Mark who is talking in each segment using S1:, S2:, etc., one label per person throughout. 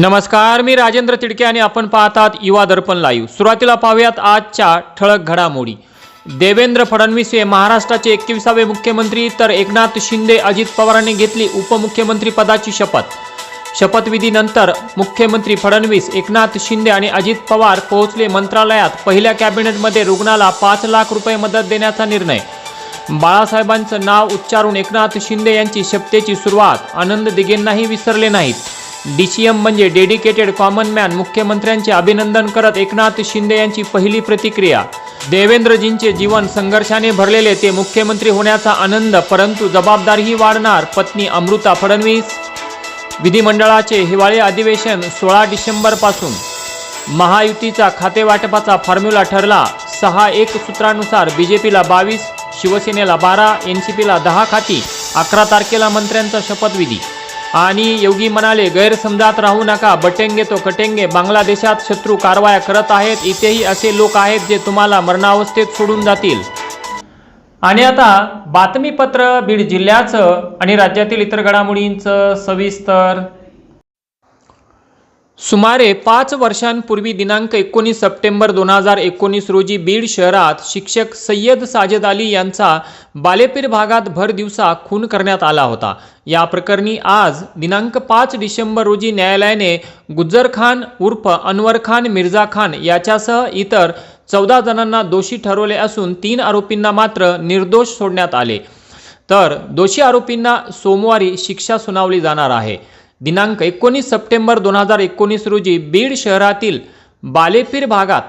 S1: नमस्कार मी राजेंद्र तिडके आणि आपण पाहतात युवा दर्पण लाईव्ह सुरुवातीला पाहूयात आजच्या ठळक घडामोडी. देवेंद्र फडणवीस हे महाराष्ट्राचे एकविसावे मुख्यमंत्री तर एकनाथ शिंदे अजित पवारांनी घेतली उपमुख्यमंत्री पदाची शपथ. शपथविधीनंतर मुख्यमंत्री फडणवीस एकनाथ शिंदे आणि अजित पवार पोहोचले मंत्रालयात. पहिल्या कॅबिनेटमध्ये रुग्णाला पाच लाख रुपये मदत देण्याचा निर्णय. बाळासाहेबांचं नाव उच्चारून एकनाथ शिंदे यांची शपथेची सुरुवात. आनंद दिगेंनाही विसरले नाहीत. डीसीएम म्हणजे डेडिकेटेड कॉमन मॅन मुख्यमंत्र्यांचे अभिनंदन करत एकनाथ शिंदे यांची पहिली प्रतिक्रिया. देवेंद्रजींचे जीवन संघर्षाने भरलेले ते मुख्यमंत्री होण्याचा आनंद परंतु जबाबदारीही वाढणार पत्नी अमृता फडणवीस. विधिमंडळाचे हिवाळी अधिवेशन सोळा डिसेंबरपासून महायुतीचा खातेवाटपाचा फॉर्म्युला ठरला सहा एक सूत्रानुसार बीजेपीला बावीस शिवसेनेला बारा एन सी पीला दहा खाती अकरा तारखेला मंत्र्यांचा शपथविधी. आणि योगी म्हणाले गैरसमजात राहू नका. बटेंगे तो कटेंगे. बांगलादेशात शत्रू कारवाया करत आहेत. इथेही असे लोक आहेत जे तुम्हाला मरणावस्थेत सोडून जातील. आणि आता बातमीपत्र बीड जिल्ह्याचं आणि राज्यातील इतर घडामोडींचं सविस्तर सुमारे पाच वर्षांपूर्वी दिनांक एकोणीस सप्टेंबर दोन हजार एकोणीस रोजी बीड शहरात शिक्षक सय्यद साजेद अली यांचा बालेपीर भागात भर दिवसा खून करण्यात आला होता. या प्रकरणी आज दिनांक पाच डिसेंबर रोजी न्यायालयाने गुज्जर खान उर्फ अनवर खान मिर्झा खान याच्यासह इतर चौदा जणांना दोषी ठरवले असून तीन आरोपींना मात्र निर्दोष सोडण्यात आले. तर दोषी आरोपींना सोमवारी शिक्षा सुनावली जाणार आहे. दिनांक एकोणीस सप्टेंबर दोन हजार एकोणीस रोजी बीड शहरातील बालेपीर भागात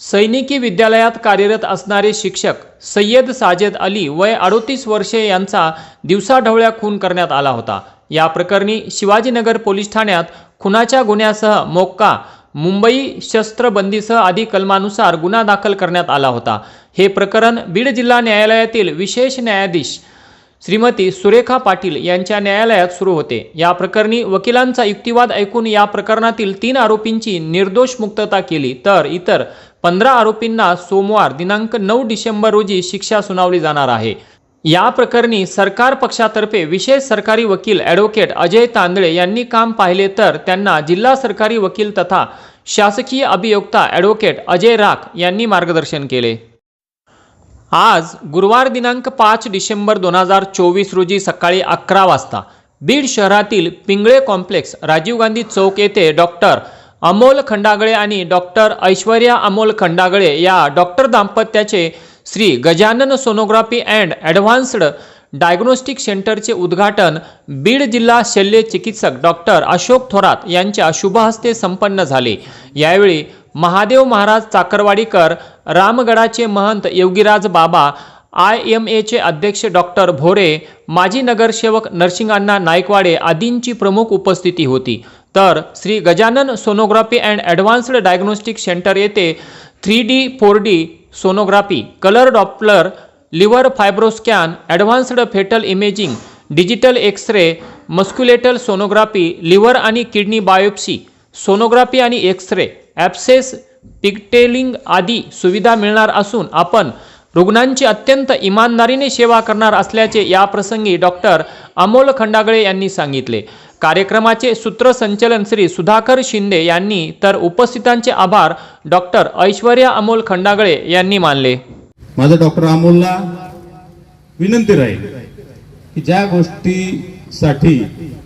S1: सैनिकी विद्यालयात कार्यरत असणारे शिक्षक सय्यद साजेद अली वय अडोतीस वर्षे यांचा दिवसाढवळ्या खून करण्यात आला होता. या प्रकरणी शिवाजीनगर पोलीस ठाण्यात खुनाच्या गुन्ह्यासह मोक्का मुंबई शस्त्रबंदीसह आदी कलमानुसार गुन्हा दाखल करण्यात आला होता. हे प्रकरण बीड जिल्हा न्यायालयातील विशेष न्यायाधीश श्रीमती सुरेखा पाटील यांच्या न्यायालयात सुरू होते. या प्रकरणी वकिलांचा युक्तिवाद ऐकून या प्रकरणातील तीन आरोपींची निर्दोष मुक्तता केली. तर इतर पंधरा आरोपींना सोमवार दिनांक नऊ डिसेंबर रोजी शिक्षा सुनावली जाणार आहे. या प्रकरणी सरकार पक्षातर्फे विशेष सरकारी वकील ॲडव्होकेट अजय तांदळे यांनी काम पाहिले तर त्यांना जिल्हा सरकारी वकील तथा शासकीय अभियोक्ता ॲडव्होकेट अजय राख यांनी मार्गदर्शन केले. आज गुरुवार दिनांक पाच डिसेंबर दोन हजार चोवीस रोजी सकाळी अकरा वाजता बीड शहरातील पिंगळे कॉम्प्लेक्स राजीव गांधी चौक येथे डॉक्टर अमोल खंडागळे आणि डॉक्टर ऐश्वर्या अमोल खंडागळे या doctor दाम्पत्याचे Shri Gajanan sonography and advanced diagnostic सेंटरचे उद्घाटन बीड जिल्हा शल्य चिकित्सक डॉक्टर अशोक थोरात यांच्या शुभहस्ते संपन्न झाले. यावेळी महादेव महाराज चाकरवाडीकर रामगडाचे महंत योगीराज बाबा आय एम एचे अध्यक्ष डॉक्टर भोरे माजी नगरसेवक नरसिंगांना नायकवाडे आदींची प्रमुख उपस्थिती होती. तर Shri Gajanan sonography and advanced diagnostic centre येथे three D four D sonography colour doppler liver fibroscan advanced fetal imaging digital X ray musculoskeletal sonography liver आणि किडनी बायोप्सी सोनोग्राफी आणि एक्स रे ॲप्सेस पिकटेलिंग आदी सुविधा मिळणार असून आपण रुग्णांची अत्यंत इमानदारीने सेवा करणार असल्याचे याप्रसंगी डॉक्टर अमोल खंडागळे यांनी सांगितले. कार्यक्रमाचे सूत्रसंचलन श्री सुधाकर शिंदे यांनी तर उपस्थितांचे आभार डॉक्टर ऐश्वर्या अमोल खंडागळे यांनी मानले.
S2: माझं डॉक्टर अमोलला विनंती राहील की ज्या गोष्टीसाठी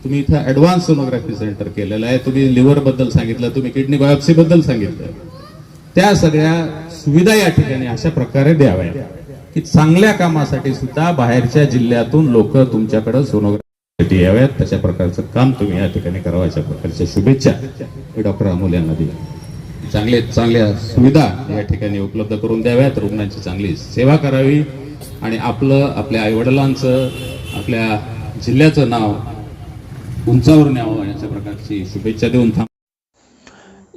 S2: तुम्ही इथं ॲडव्हान्स सोनोग्राफी सेंटर केलेलं आहे तुम्ही लिव्हरबद्दल सांगितलं तुम्ही किडनी बायोप्सीबद्दल सांगितलं त्या सगळ्या सुविधा या ठिकाणी अशा प्रकारे द्याव्या की चांगल्या कामासाठी सुद्धा बाहेरच्या जिल्ह्यातून लोक तुमच्याकडे सोनोग्राफीसाठी याव्यात. तशा प्रकारचं काम तुम्ही या ठिकाणी करावं अशा प्रकारच्या शुभेच्छा डॉक्टर अमोल यांना दिल्या. चांगले चांगल्या सुविधा या ठिकाणी उपलब्ध करून द्याव्यात. रुग्णांची चांगली सेवा करावी. आणि आपलं आपल्या आईवडिलांचं आपल्या जिल्ह्याचं नाव उंचावर न्यावं याच्या प्रकारची शुभेच्छा देऊन थांब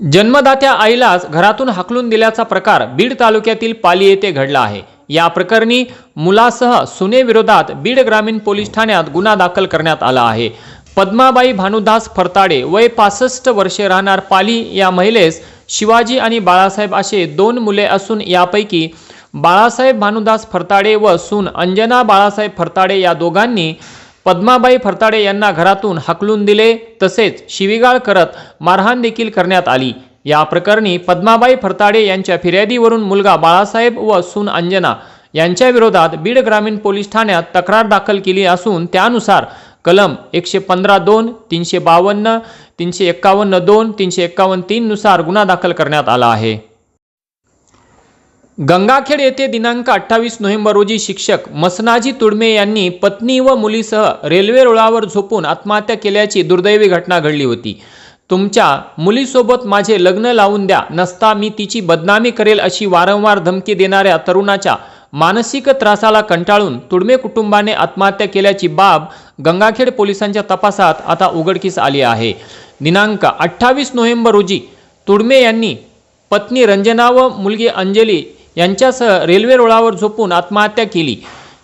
S1: जन्मदात्या आईलाच घरातून हाकलून दिल्याचा प्रकार बीड तालुक्यातील पाली येथे घडला आहे. या प्रकरणी मुलासह सुनेविरोधात बीड ग्रामीण पोलीस ठाण्यात गुन्हा दाखल करण्यात आला आहे. पद्माबाई भानुदास फरताडे वय पासष्ट वर्षे राहणार पाली या महिलेस शिवाजी आणि बाळासाहेब असे दोन मुले असून यापैकी बाळासाहेब भानुदास फरताडे व सून अंजना बाळासाहेब फरताडे या दोघांनी पद्माबाई फरताडे यांना घरातून हाकलून दिले तसेच शिवीगाळ करत मारहाण देखील करण्यात आली. या प्रकरणी पद्माबाई फरताडे यांच्या फिर्यादीवरून मुलगा बाळासाहेब व सून अंजना यांच्या विरोधात बीड ग्रामीण पोलीस ठाण्यात तक्रार दाखल केली असून त्यानुसार कलम एकशे पंधरा दोन तीनशे बावन्न तीनशे एक्कावन्न दोन तीनशे एक्कावन्न तीननुसार गुन्हा दाखल करण्यात आला आहे. गंगाखेड येथे दिनांक अठ्ठावीस नोव्हेंबर रोजी शिक्षक मसनाजी तुडमे यांनी पत्नी व मुलीसह रेल्वे रुळावर झोपून आत्महत्या केल्याची दुर्दैवी घटना घडली होती. तुमच्या मुलीसोबत माझे लग्न लावून द्या नसता मी तिची बदनामी करेल अशी वारंवार धमकी देणाऱ्या तरुणाच्या मानसिक त्रासाला कंटाळून तुडमे कुटुंबाने आत्महत्या केल्याची बाब गंगाखेड पोलिसांच्या तपासात आता उघडकीस आली आहे. दिनांक अठ्ठावीस नोव्हेंबर रोजी तुडमे यांनी पत्नी रंजना व मुलगी अंजली यांच्यासह रेल्वे रुळावर झोपून आत्महत्या केली.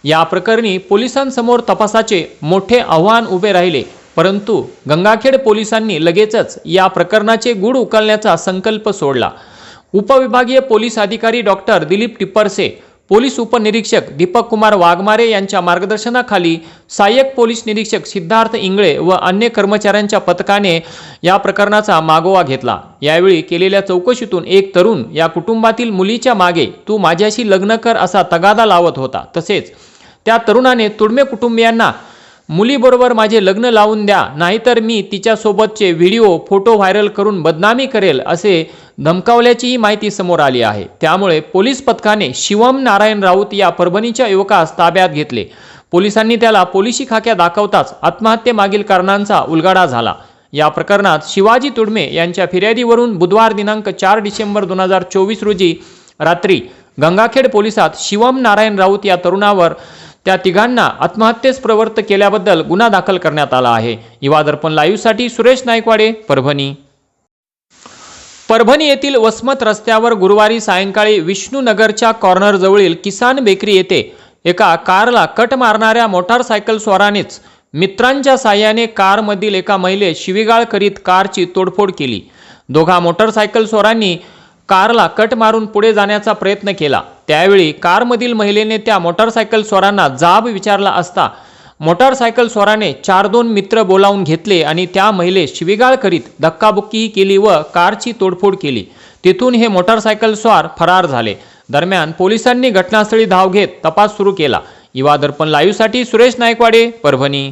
S1: या प्रकरणी पोलिसांसमोर तपासाचे मोठे आव्हान उभे राहिले. परंतु गंगाखेड पोलिसांनी लगेचच या प्रकरणाचे गूढ उकलण्याचा संकल्प सोडला. उपविभागीय पोलीस अधिकारी डॉक्टर दिलीप टिप्परसे पोलीस उपनिरीक्षक दीपक कुमार वाघमारे यांच्या मार्गदर्शनाखाली सहाय्यक पोलीस निरीक्षक सिद्धार्थ इंगळे व अन्य कर्मचाऱ्यांच्या पथकाने या प्रकरणाचा मागोवा घेतला. यावेळी केलेल्या चौकशीतून एक तरुण या कुटुंबातील मुलीच्या मागे तू माझ्याशी लग्न कर असा तगादा लावत होता. तसेच त्या तरुणाने तुडमे कुटुंबियांना मुलीबरोबर माझे लग्न लावून द्या नाहीतर मी तिच्यासोबतचे व्हिडिओ फोटो व्हायरल करून बदनामी करेल असे धमकावल्याचीही माहिती समोर आली आहे. त्यामुळे पोलीस पथकाने शिवम नारायण राऊत या परभणीच्या युवकास ताब्यात घेतले. पोलिसांनी त्याला पोलिसी खाक्या दाखवताच आत्महत्येमागील कारणांचा उलगडा झाला. या प्रकरणात शिवाजी तुडमे यांच्या फिर्यादीवरून बुधवार दिनांक चार डिसेंबर दोन हजार चोवीस रोजी रात्री गंगाखेड पोलिसात शिवम नारायण राऊत या तरुणावर त्या तिघांना आत्महत्येस प्रवृत्त केल्याबद्दल गुन्हा दाखल करण्यात आला आहे. युवा दर्पण लाईव्हसाठी सुरेश नायकवाडे परभणी. परभणी येथील वसमत रस्त्यावर गुरुवारी सायंकाळी विष्णूनगरच्या कॉर्नरजवळील किसान बेकरी येथे एका कारला कट मारणाऱ्या मोटारसायकल स्वारानेच मित्रांच्या साह्याने कारमधील एका महिले शिवीगाळ करीत कारची तोडफोड केली. दोघा मोटारसायकल स्वारांनी कारला कट मारून पुढे जाण्याचा प्रयत्न केला. त्यावेळी कारमधील महिलेने त्या मोटारसायकल स्वारांना जाब विचारला असता मोटारसायकल स्वाराने चार दोन मित्र बोलावून घेतले आणि त्या महिले शिवीगाळ करीत धक्काबुक्कीही केली व कारची तोडफोड केली. तिथून हे मोटारसायकल स्वार फरार झाले. दरम्यान पोलिसांनी घटनास्थळी धाव घेत तपास सुरू केला. युवा दर्पण लाईव्हसाठी सुरेश नायकवाडे परभणी.